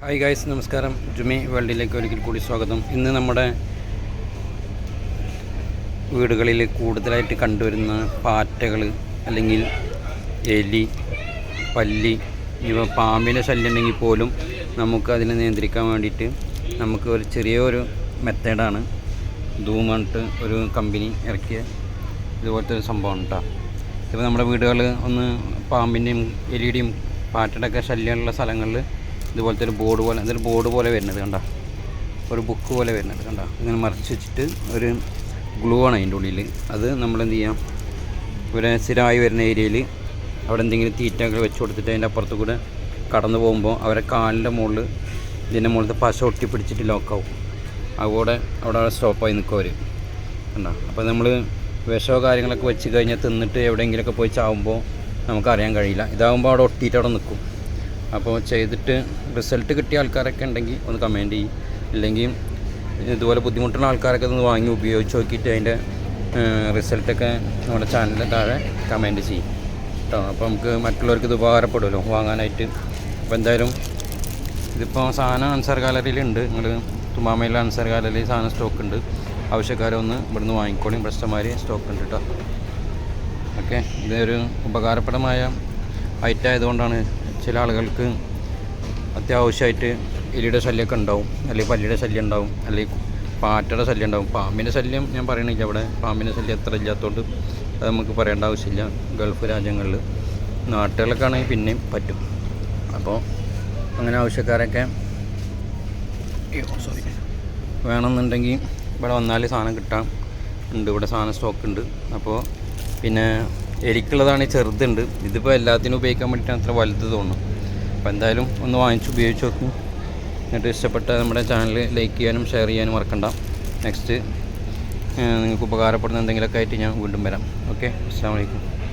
Hi guys നമസ്കാരം. ജുമി വേൾഡിലേക്ക് ഒരിക്കൽ കൂടി സ്വാഗതം. ഇന്ന് നമ്മുടെ വീടുകളിൽ കൂടുതലായിട്ട് കണ്ടുവരുന്ന പാറ്റകൾ അല്ലെങ്കിൽ എലി പല്ലി ഇവ പാമ്പിന്റെ ശല്യം ഉണ്ടെങ്കിൽ പോലും നമുക്ക് അതിനെ നിയന്ത്രിക്കാൻ വേണ്ടിയിട്ട് നമുക്ക് ഒരു ചെറിയൊരു മെത്തേഡാണ് ധൂമിട്ട് ഒരു കമ്പനി ഇറക്കിയ ഇതുപോലത്തെ ഒരു സംഭവം കേട്ടോ. ഇപ്പോൾ നമ്മുടെ വീടുകൾ ഒന്ന് പാമ്പിന്റെയും എലിയുടെയും പാറ്റയുടെ ഒക്കെ ശല്യമുള്ള സ്ഥലങ്ങളിൽ ഇതുപോലത്തെ ഒരു ബോർഡ് പോലെ ഇതൊരു ബോർഡ് പോലെ വരുന്നത് കണ്ട. ഒരു ബുക്ക് പോലെ വരുന്നത് കണ്ട. ഇങ്ങനെ മറിച്ച് വെച്ചിട്ട് ഒരു ഗ്ലൂ ആണ് അതിന്റെ ഉള്ളിൽ അത് നമ്മൾ എന്ത് ചെയ്യാം ഇവിടെ സ്ഥിരമായി വരുന്ന ഏരിയയിൽ അവിടെ എന്തെങ്കിലും തീറ്റകൾ വെച്ച് കൊടുത്തിട്ട് അതിന്റെ അപ്പുറത്ത് കൂടെ കടന്നു പോകുമ്പോൾ അവരെ കാലിന്റെ മുകളിൽ ഇതിന്റെ മുകളിലത്തെ പശ ഒട്ടി പിടിച്ചിട്ട് ലോക്കാവും അതുകൂടെ അവിടെ സ്റ്റോപ്പായി നിൽക്കും അവർ കണ്ടോ? അപ്പോൾ നമ്മൾ വിഷമോ കാര്യങ്ങളൊക്കെ വെച്ച് കഴിഞ്ഞാൽ തിന്നിട്ട് എവിടെയെങ്കിലുമൊക്കെ പോയി ചാവുമ്പോൾ നമുക്കറിയാൻ കഴിയില്ല. ഇതാകുമ്പോൾ അവിടെ ഒട്ടിയിട്ട് അവിടെ നിൽക്കും അപ്പോൾ ചെയ്തിട്ട് റിസൾട്ട് കിട്ടിയ ആൾക്കാരൊക്കെ ഉണ്ടെങ്കിൽ ഒന്ന് കമന്റ് ചെയ്യും. ഇല്ലെങ്കിൽ ഇതുപോലെ ബുദ്ധിമുട്ടുള്ള ആൾക്കാരൊക്കെ ഒന്ന് വാങ്ങി ഉപയോഗിച്ച് നോക്കിയിട്ട് അതിന്റെ റിസൾട്ടൊക്കെ നമ്മുടെ ചാനലിൽ താഴെ കമന്റ് ചെയ്യും. കേട്ടോ അപ്പോൾ നമുക്ക് മറ്റുള്ളവർക്ക് ഇത് ഉപകാരപ്പെടുമല്ലോ വാങ്ങാനായിട്ട്. അപ്പോൾ എന്തായാലും ഇതിപ്പോൾ സാധനം അൻസാർ ഗാലറിയിലുണ്ട് നിങ്ങൾ തുമാമയിലെ അൻസാർ ഗാലറിയിൽ സാധനം സ്റ്റോക്ക് ഉണ്ട്. ആവശ്യക്കാരൊന്ന് ഇവിടുന്ന് വാങ്ങിക്കോളിയും പ്രശ്നമാർ സ്റ്റോക്ക് ഉണ്ട് കേട്ടോ ഓക്കെ ഇതൊരു ഉപകാരപ്രദമായ ഐറ്റം ആയതുകൊണ്ടാണ് ചില ആളുകൾക്ക് അത്യാവശ്യമായിട്ട് എലിയുടെ ശല്യമൊക്കെ ഉണ്ടാവും അല്ലെങ്കിൽ പല്ലിയുടെ ശല്യം ഉണ്ടാവും അല്ലെങ്കിൽ പാറ്റയുടെ ശല്യം ഉണ്ടാവും. പാമ്പിന്റെ ശല്യം ഞാൻ പറയണില്ല അവിടെ പാമ്പിന്റെ ശല്യം എത്ര ഇല്ലാത്തതുകൊണ്ട് അത് നമുക്ക് പറയേണ്ട ആവശ്യമില്ല. ഗൾഫ് രാജ്യങ്ങളിൽ നാട്ടുകളൊക്കെ ആണെങ്കിൽ പിന്നെയും പറ്റും. അപ്പോൾ അങ്ങനെ ആവശ്യക്കാരൊക്കെ സോറി വേണമെന്നുണ്ടെങ്കിൽ ഇവിടെ വന്നാൽ സാധനം കിട്ടാം. ഉണ്ട് ഇവിടെ സാധനം സ്റ്റോക്ക് ഉണ്ട്. അപ്പോൾ പിന്നെ എലിക്കുള്ളതാണ് ഈ ചെറുതുണ്ട്. ഇതിപ്പോൾ എല്ലാത്തിനും ഉപയോഗിക്കാൻ വേണ്ടിയിട്ടാണ് അത്ര വലുത് തോന്നുന്നു. അപ്പോൾ എന്തായാലും ഒന്ന് വാങ്ങിച്ച് ഉപയോഗിച്ച് നോക്കും. എന്നിട്ട് ഇഷ്ടപ്പെട്ട നമ്മുടെ ചാനൽ ലൈക്ക് ചെയ്യാനും ഷെയർ ചെയ്യാനും മറക്കണ്ട. നെക്സ്റ്റ് നിങ്ങൾക്ക് ഉപകാരപ്പെടുന്ന എന്തെങ്കിലുമൊക്കെ ആയിട്ട് ഞാൻ വീണ്ടും വരാം. ഓക്കെ അസ്സാം വലൈക്കും